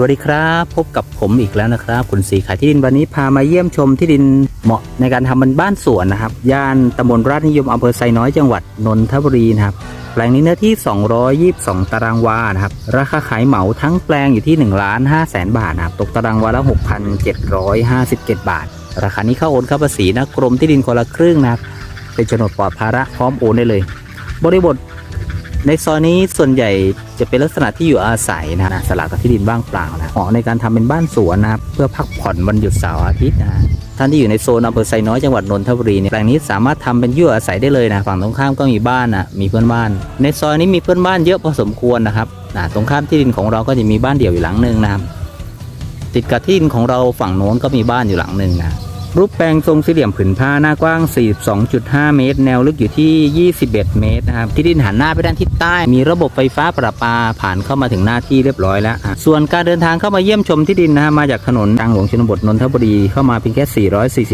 วัสดีครับ พบกับผมอีกแล้วนะครับ คุณสีขายที่ดินวันนี้พามาเยี่ยมชมที่ดินเหมาะในการทำเป็นบ้านสวนนะครับ ย่านตำบลราชนิยมอำเภอไซน้อยจังหวัดนนทบุรีนะครับแปลงนี้เนื้อที่ 222 ตารางวานะครับ ราคาขายเหมาทั้งแปลงอยู่ที่1ล้าน5แสนบาทนะครับตกตารางวาละ 6,757 บาท ราคานี้เข้าโอนเข้าภาษีนะกรมที่ดินคนละครึ่งนะครับเป็นโฉนดปลอดภาระพร้อมโอนได้เลย บริบท ในซอยนี้ส่วนใหญ่จะเป็นลักษณะที่อยู่อาศัยนะสลับกับที่ดินว่างเปล่านะเหมาะในการทำเป็นบ้านสวนนะครับเพื่อพักผ่อนวันหยุดเสาร์อาทิตย์นะท่านที่อยู่ในโซนอำเภอไซน้อยจังหวัดนนทบุรีเนี่ยแปลงนี้สามารถทำเป็นยู่อาศัยได้เลยนะฝั่งตรงข้ามก็มีบ้านนะมีเพื่อนบ้าน ในซอยนี้มีเพื่อนบ้านเยอะพอสมควรนะครับนะตรงข้ามที่ดินของเราก็จะมีบ้านเดี่ยวอยู่หลังหนึ่งนะครับติดกับที่ดินของเราฝั่งโน้นก็มีบ้านอยู่หลังหนึ่งนะ รูปแปลงทรงสี่เหลี่ยมผืนผ้าหน้ากว้าง 42.5 เมตร แนวลึกอยู่ที่ 21 เมตรนะครับที่ดินหันหน้าไปด้านทิศใต้ มีระบบไฟฟ้าประปาผ่านเข้ามาถึงหน้าที่เรียบร้อยแล้ว ส่วนการเดินทางเข้ามาเยี่ยมชมที่ดินนะฮะมาจากถนนทางหลวงชนบทนนทบุรีเข้ามาเพียงแค่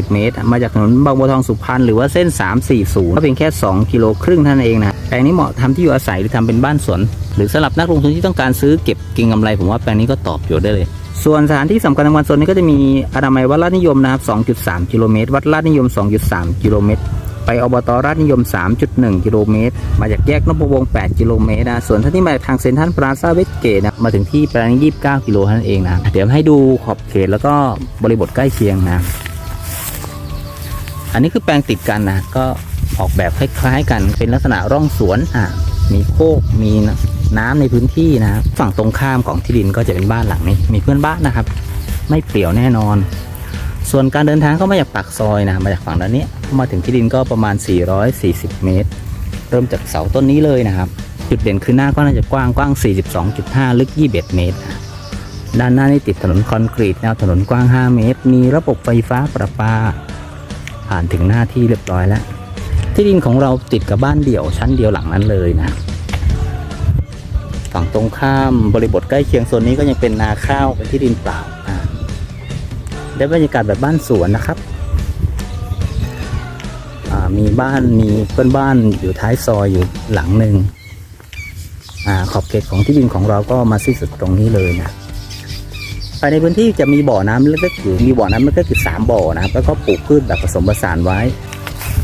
440 เมตร มาจากถนนบางบัวทองสุพรรณหรือว่าเส้น 340 ก็เพียงแค่ 2 กิโลครึ่งท่านเองนะแปลงนี้เหมาะทำที่อยู่อาศัยหรือทำเป็นบ้านสวน หรือสำหรับนักลงทุนที่ต้องการซื้อเก็บเกิงกำไรผมว่าแปลงนี้ก็ตอบโจทย์ได้เลย ส่วนสถานที่สำคัญในวันโซนนี้ก็จะมีอนามัยวัดลาดนิยมนะครับ 2.3 กิโลเมตร วัดลาดนิยม 2.3 กิโลเมตร ไปอบตราชนิยม 3.1 กิโลเมตร มาจากแยกนพวงศ์8กิโลเมตรนะ ส่วนท่านที่มาจากทางเซ็นทรัลพลาซาเวสเกตนะ มาถึงที่ปลงนี้29 กิโลนั้นเองนะ เดี๋ยวให้ดูขอบเขตแล้วก็บริบทใกล้เคียงนะ อันนี้คือแปลงติดกันนะ ก็ออกแบบคล้ายๆกัน เป็นลักษณะร่องสวน อะ มีโคก มี น้ำในพื้นที่นะครับฝั่งตรงข้ามของที่ดินก็จะเป็นบ้านหลังนี้ มีเพื่อนบ้านนะครับ ไม่เปลี่ยวแน่นอน ส่วนการเดินทางเข้ามาจากปากซอยนะมาจากฝั่งด้านนี้มาถึงที่ดินก็ประมาณ 440 เมตร เริ่มจากเสาต้นนี้เลยนะครับ จุดเด่นคือหน้าก็น่าจะกว้างกว้าง 42.5 ลึก 21 เมตร ด้านหน้านี่ติดถนนคอนกรีตแนวถนนกว้าง 5 เมตร มีระบบไฟฟ้าประปา ผ่านถึงหน้าที่เรียบร้อยแล้ว ที่ดินของเราติดกับบ้านเดี่ยวชั้นเดียวหลังนั้นเลยนะ ฝั่งตรงข้ามบริบทใกล้เคียงโซนนี้ก็ยังเป็นนาข้าวเป็นที่ดินเปล่าได้บรรยากาศแบบบ้านสวนนะครับมีบ้านมีเพื่อนบ้านอยู่ท้ายซอยอยู่หลังหนึ่งอขอบเขตของที่ดินของเราก็มาสิ้นสุดตรงนี้เลยนะภายในพื้นที่จะมีบ่อน้ำเล็กๆอยู่มีบ่อน้ำเล็กๆอยู่สามบ่อนะครับแล้วก็ปลูกพืชแบบผสมผสานไว้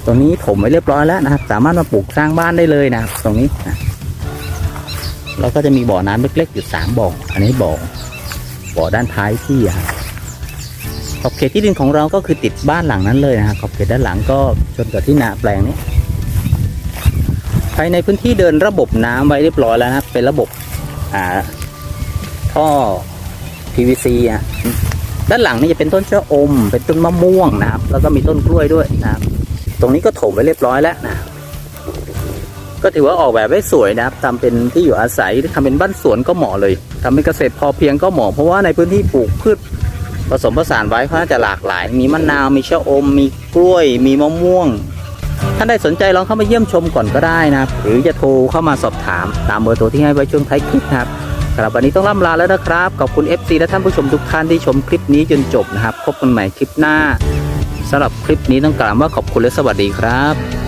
ตรงนี้ถมไว้เรียบร้อยแล้วนะครับ สามารถมาปลูกสร้างบ้านได้เลยนะครับตรงนี้นะ แล้วก็จะมีบ่อน้ำเล็กๆอยู่สามบ่อ อันนี้บ่อ บ่อด้านท้ายที่อะครับขอบเขตที่ดินของเราก็คือติดบ้านหลังนั้นเลยนะครับขอบเขตด้านหลังก็ชนกับที่นาแปลงนี้ภายในพื้นที่เดินระบบน้ำไว้เรียบร้อยแล้วนะเป็นระบบอ่าท่อ PVC อะด้านหลังนี่จะเป็นต้นเจ้าอม เป็นต้นมะม่วงนะครับ แล้วก็มีต้นกล้วยด้วยนะครับ ตรงนี้ก็ถมไว้เรียบร้อยแล้วนะ ก็ถือว่าออกแบบไว้สวยนะครับทำเป็นที่อยู่อาศัยทำเป็นบ้านสวนก็เหมาะเลยทำเป็นเกษตรพอเพียงก็เหมาะเพราะว่าในพื้นที่ปลูกพืชผสมผสานไว้ค่อนข้างจะหลากหลาย มีมะนาว มีชะอม มีกล้วย มีมะม่วง ท่านใดสนใจลองเข้ามาเยี่ยมชมก่อนก็ได้นะครับ หรือจะโทรเข้ามาสอบถามตามเบอร์โทรที่ให้ไว้ช่วงท้ายคลิปนะครับสำหรับวันนี้ต้องล่ำลาแล้วนะครับ ขอบคุณ FC และท่านผู้ชมทุกท่านที่ชมคลิปนี้จนจบนะครับ พบกันใหม่คลิปหน้าสำหรับคลิปนี้ต้องกล่าวว่าขอบคุณและสวัสดีครับ